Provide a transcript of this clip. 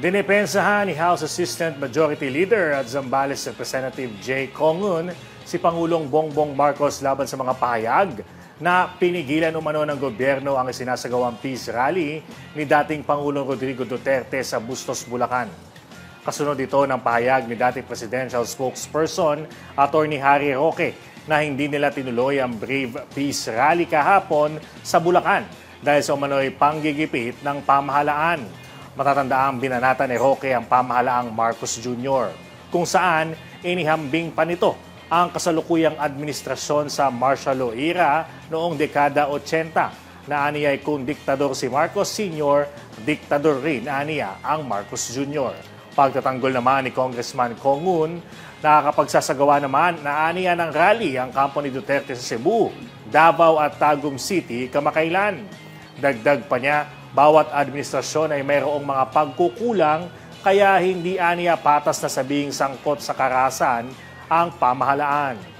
Dinipensahan ni House Assistant Majority Leader at Zambales Representative Jay Congun si Pangulong Bongbong Marcos laban sa mga pahayag na pinigilan umano ng gobyerno ang sinasagawang peace rally ni dating Pangulong Rodrigo Duterte sa Bustos, Bulacan. Kasunod ito ng pahayag ni dating presidential spokesperson, Attorney Harry Roque, na hindi nila tinuloy ang Brave Peace Rally kahapon sa Bulacan dahil sa umano'y panggigipit ng pamahalaan. Matatandaang binanata ni Roque ang pamahalaang Marcos Jr., kung saan inihambing pa nito ang kasalukuyang administrasyon sa martial law era noong dekada 80 na aniyay kung diktador si Marcos Sr., diktador rin aniya ang Marcos Jr. Pagtatanggol naman ni Congressman Kongun, nakakapagsasagawa naman na aniya ng rally ang kampo ni Duterte sa Cebu, Davao at Tagum City kamakailan. Dagdag pa niya, bawat administrasyon ay mayroong mga pagkukulang kaya hindi aniya patas na sabing sangkot sa karasan ang pamahalaan.